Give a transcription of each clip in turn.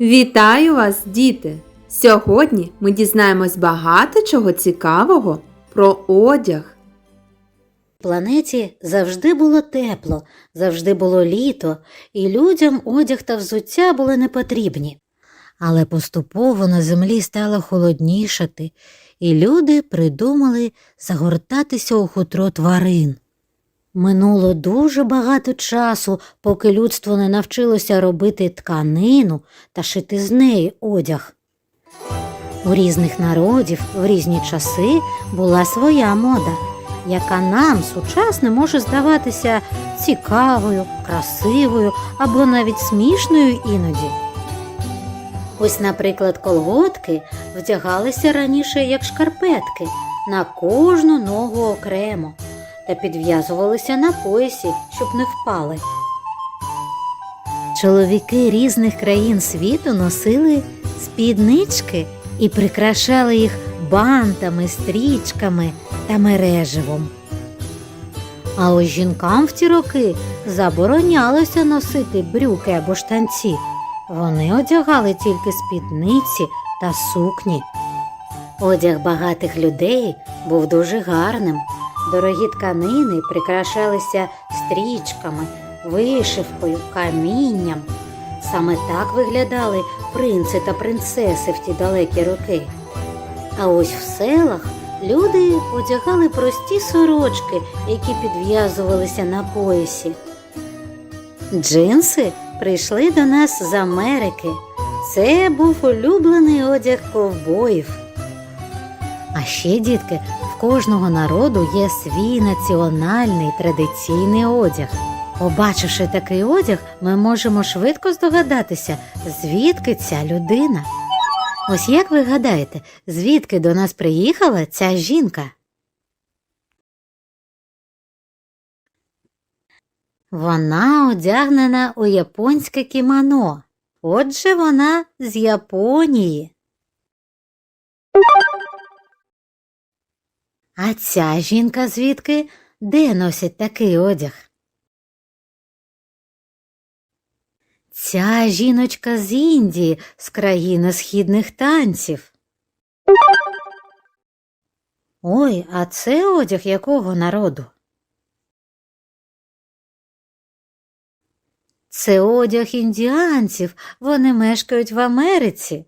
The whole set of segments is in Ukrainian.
Вітаю вас, діти! Сьогодні ми дізнаємось багато чого цікавого про одяг. планеті завжди було тепло, завжди було літо, і людям одяг та взуття були не потрібні. Але поступово на землі стало холоднішати, і люди придумали загортатися у хутро тварин. Минуло дуже багато часу, поки людство не навчилося робити тканину та шити з неї одяг. У різних народів в різні часи була своя мода, яка нам сучасно може здаватися цікавою, красивою або навіть смішною іноді. Ось, наприклад, колготки вдягалися раніше як шкарпетки на кожну ногу окремо та підв'язувалися на поясі, щоб не впали. Чоловіки різних країн світу носили спіднички і прикрашали їх бантами, стрічками та мереживом. А ось жінкам в ті роки заборонялося носити брюки або штанці. Вони одягали тільки спідниці та сукні. Одяг багатих людей був дуже гарним. Дорогі тканини прикрашалися стрічками, вишивкою, камінням. Саме так виглядали принци та принцеси в ті далекі роки. А ось в селах люди одягали прості сорочки, які підв'язувалися на поясі. Джинси прийшли до нас з Америки. Це був улюблений одяг ковбоїв. А ще, дітки, кожного народу є свій національний традиційний одяг. Побачивши такий одяг, ми можемо швидко здогадатися, звідки ця людина. Ось як ви гадаєте, звідки до нас приїхала ця жінка? Вона одягнена у японське кімоно. Отже, вона з Японії. А ця жінка звідки? Де носить такий одяг? Ця жіночка з Індії, з країни східних танців. Ой, а це одяг якого народу? Це одяг індіанців, вони мешкають в Америці.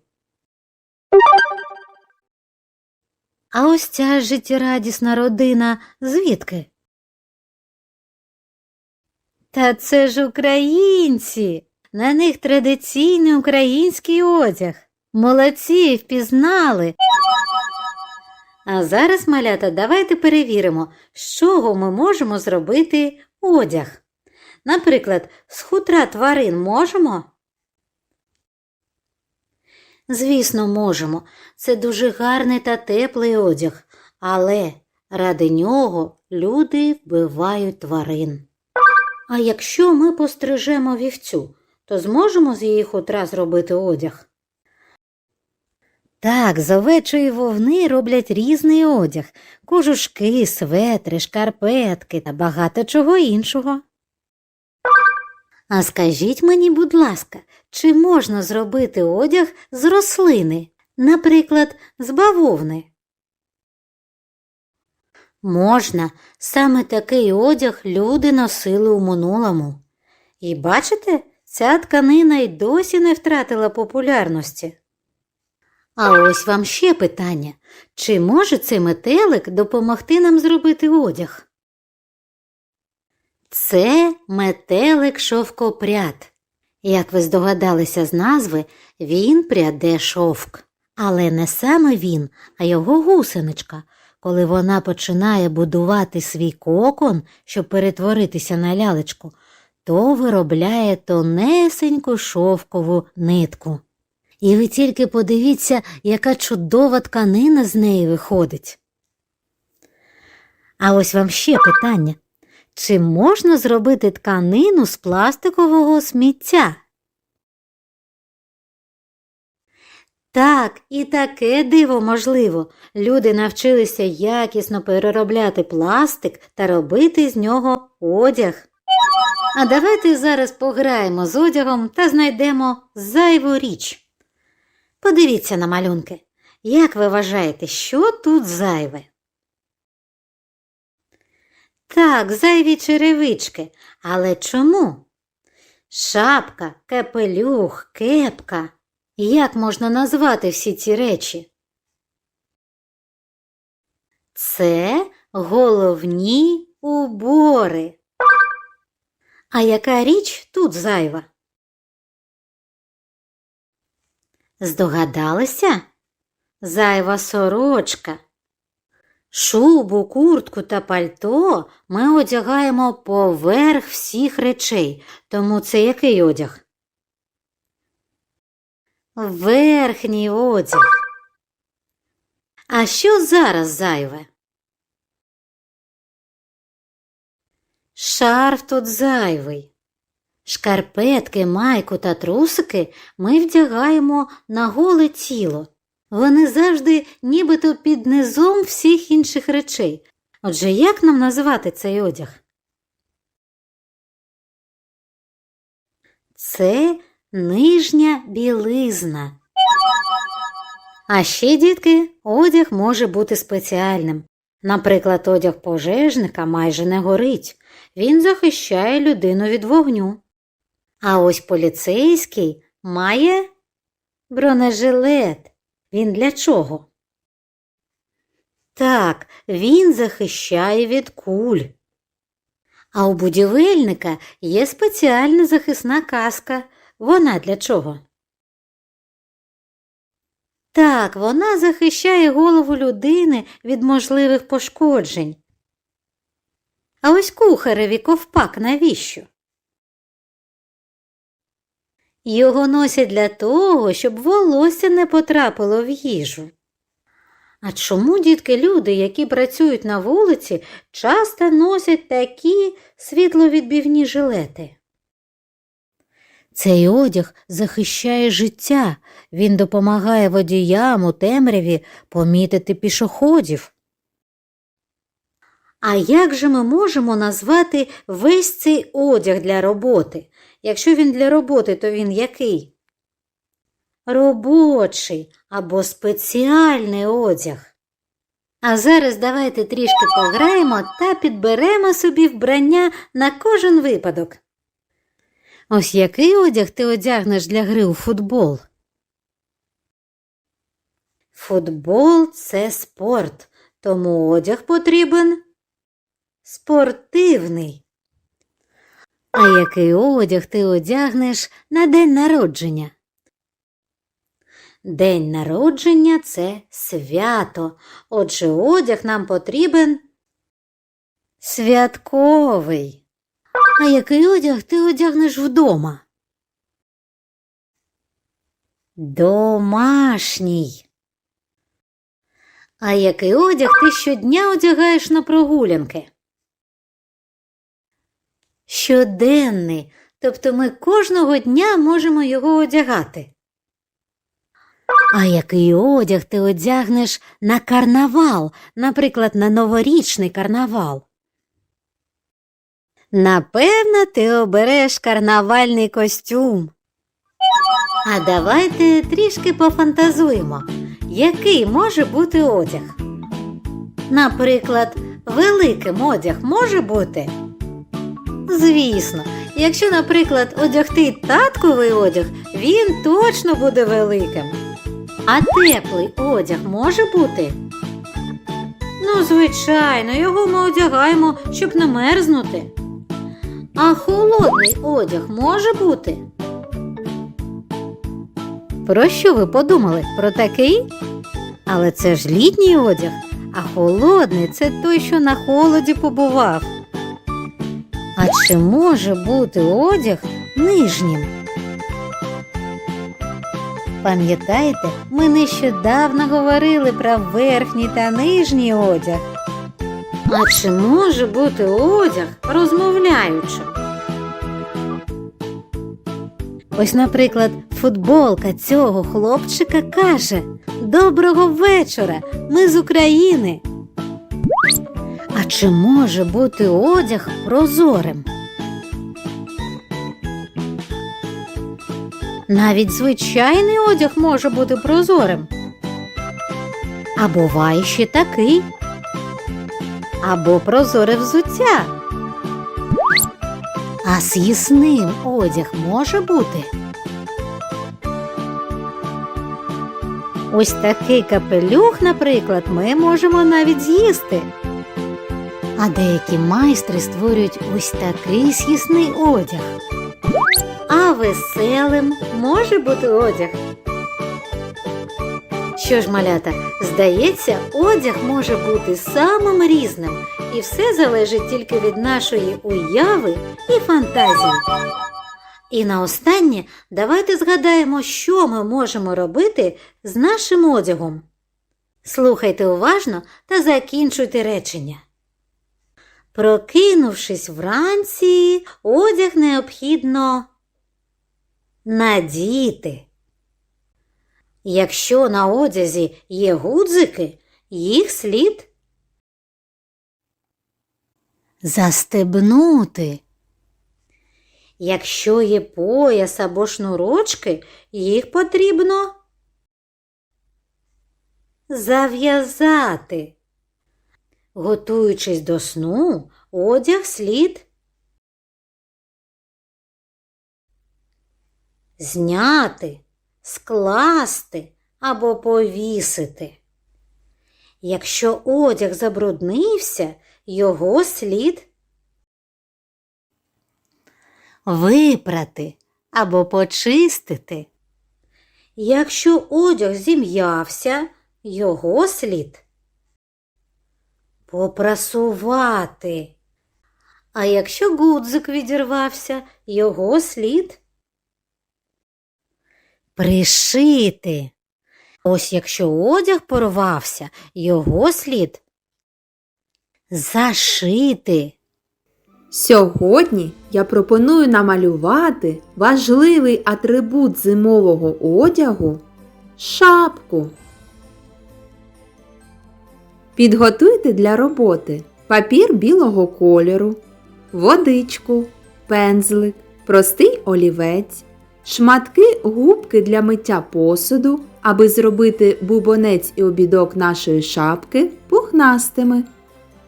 А ось ця життєрадісна родина звідки? Та це ж українці. На них традиційний український одяг. Молодці, впізнали. А зараз, малята, давайте перевіримо, з чого ми можемо зробити одяг. Наприклад, з хутра тварин можемо? Звісно, можемо. Це дуже гарний та теплий одяг, але ради нього люди вбивають тварин. А якщо ми пострижемо вівцю, то зможемо з її хутра зробити одяг? Так, з овечої вовни роблять різний одяг кожушки, светри, шкарпетки та багато чого іншого. А скажіть мені, будь ласка, чи можна зробити одяг з рослини, наприклад, з бавовни? Можна, саме такий одяг люди носили у минулому. І бачите, ця тканина й досі не втратила популярності. А ось вам ще питання: чи може цей метелик допомогти нам зробити одяг? Це метелик шовкопряд. Як ви здогадалися з назви, він пряде шовк. Але не саме він, а його гусеничка. Коли вона починає будувати свій кокон, щоб перетворитися на лялечку, то виробляє тонесеньку шовкову нитку. І ви тільки подивіться, яка чудова тканина з неї виходить. А ось вам ще питання. Чи можна зробити тканину з пластикового сміття? Так, і таке диво можливо. Люди навчилися якісно переробляти пластик та робити з нього одяг. А давайте зараз пограємо з одягом та знайдемо зайву річ. Подивіться на малюнки. Як ви вважаєте, що тут зайве? Так, зайві черевички. Але чому? Шапка, капелюх, кепка. Як можна назвати всі ці речі? Це головні убори. А яка річ тут зайва? Здогадалися? Зайва сорочка. Шубу, куртку та пальто ми одягаємо поверх всіх речей, тому це який одяг? Верхній одяг. А що зараз зайве? Шарф тут зайвий. Шкарпетки, майку та трусики ми вдягаємо на голе тіло. Вони завжди нібито під низом всіх інших речей. Отже, як нам називати цей одяг? Це нижня білизна. А ще, дітки, одяг може бути спеціальним. Наприклад, одяг пожежника майже не горить. Він захищає людину від вогню. А ось поліцейський має бронежилет. Він для чого? Так, він захищає від куль. А у будівельника є спеціальна захисна каска. Вона для чого? Так, вона захищає голову людини від можливих пошкоджень. А ось кухареві ковпак навіщо? Його носять для того, щоб волосся не потрапило в їжу. А чому дітки люди, які працюють на вулиці, часто носять такі світловідбивні жилети? Цей одяг захищає життя, він допомагає водіям у темряві помітити пішоходів. А як же ми можемо назвати весь цей одяг для роботи? Якщо він для роботи, то він який? Робочий або спеціальний одяг. А зараз давайте трішки пограємо та підберемо собі вбрання на кожен випадок. Ось який одяг ти одягнеш для гри у футбол? Футбол це спорт, тому одяг потрібен спортивний. А який одяг ти одягнеш на день народження? День народження це свято. Отже, одяг нам потрібен святковий. А який одяг ти одягнеш вдома? Домашній. А який одяг ти щодня одягаєш на прогулянки? Щоденний, тобто ми кожного дня можемо його одягати. А який одяг ти одягнеш на карнавал, наприклад, на новорічний карнавал? Напевно, ти обереш карнавальний костюм. А давайте трішки пофантазуємо, який може бути одяг. Наприклад, великим одяг може бути? Звісно, якщо, наприклад, одягти татковий одяг, він точно буде великим. А теплий одяг може бути? Ну, звичайно, його ми одягаємо, щоб не мерзнути. А холодний одяг може бути? Про що ви подумали? Про такий? Але це ж літній одяг, а холодний це той, що на холоді побував. Чи може бути одяг нижнім? Пам'ятаєте, ми нещодавно говорили про верхній та нижній одяг. А чи може бути одяг розмовляючим? Ось, наприклад, футболка цього хлопчика каже Доброго вечора! Ми з України. А чи може бути одяг прозорим? Навіть звичайний одяг може бути прозорим. А буває ще такий. Або прозоре взуття. А з'ясним одяг може бути. Ось такий капелюх, наприклад, ми можемо навіть з'їсти. А деякі майстри створюють ось такий з'їсний одяг. А веселим може бути одяг. Що ж, малята, здається, одяг може бути самим різним, і все залежить тільки від нашої уяви і фантазії. І наостаннє давайте згадаємо, що ми можемо робити з нашим одягом. Слухайте уважно та закінчуйте речення. Прокинувшись вранці, одяг необхідно надіти. Якщо на одязі є гудзики, їх слід застебнути. Якщо є пояс або шнурочки, їх потрібно зав'язати. Готуючись до сну, одяг слід зняти, скласти або повісити. Якщо одяг забруднився, його слід випрати або почистити. Якщо одяг зім'явся, його слід попрасувати. А якщо гудзик відірвався, його слід пришити. Ось якщо одяг порвався, його слід зашити. Сьогодні я пропоную намалювати важливий атрибут зимового одягу шапку. Підготуйте для роботи папір білого кольору, водичку, пензлик, простий олівець, шматки губки для миття посуду, аби зробити бубонець і обідок нашої шапки пухнастими.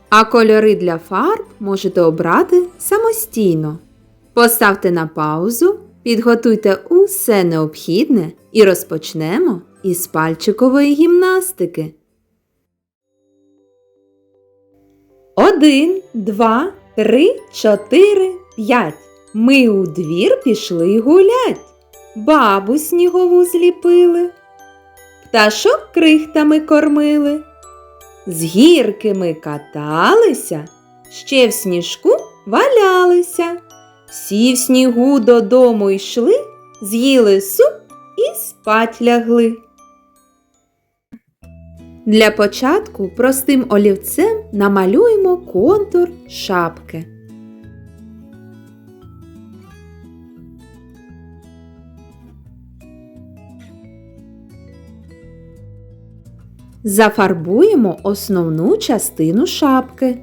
А кольори для фарб можете обрати самостійно. Поставте на паузу, підготуйте усе необхідне і розпочнемо із пальчикової гімнастики. Один, два, три, чотири, п'ять. Ми у двір пішли гулять. Бабу снігову зліпили. Пташок крихтами кормили. З гірки ми каталися, ще в сніжку валялися. Всі в снігу додому йшли, з'їли суп і спать лягли. Для початку простим олівцем намалюємо контур шапки. Зафарбуємо основну частину шапки.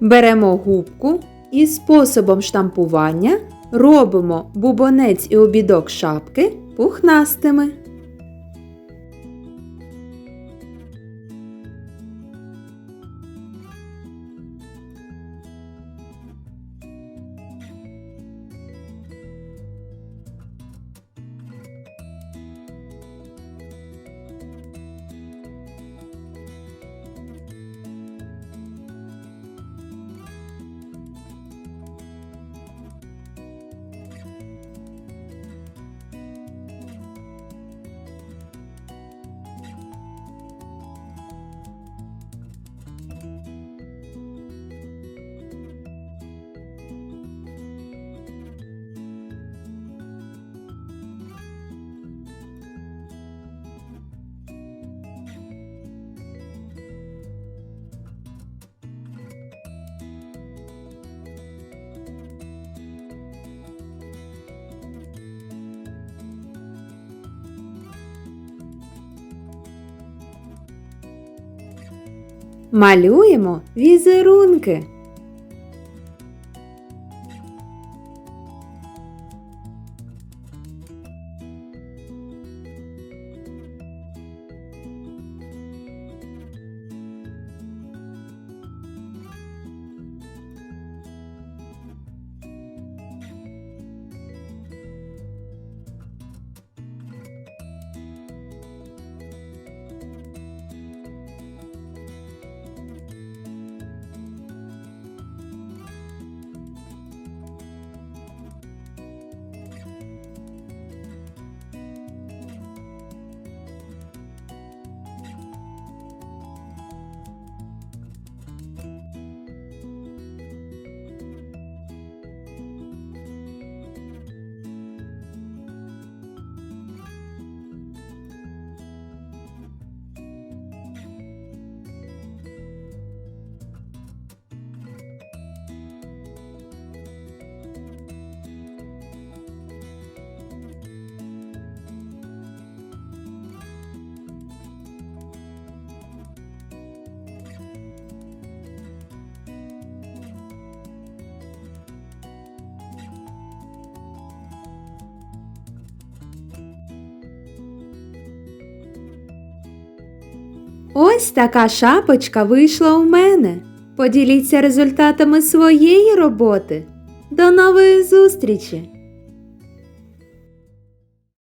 Беремо губку і способом штампування робимо бубонець і обідок шапки пухнастими. Малюємо візерунки. Ось така шапочка вийшла у мене. Поділіться результатами своєї роботи. До нової зустрічі!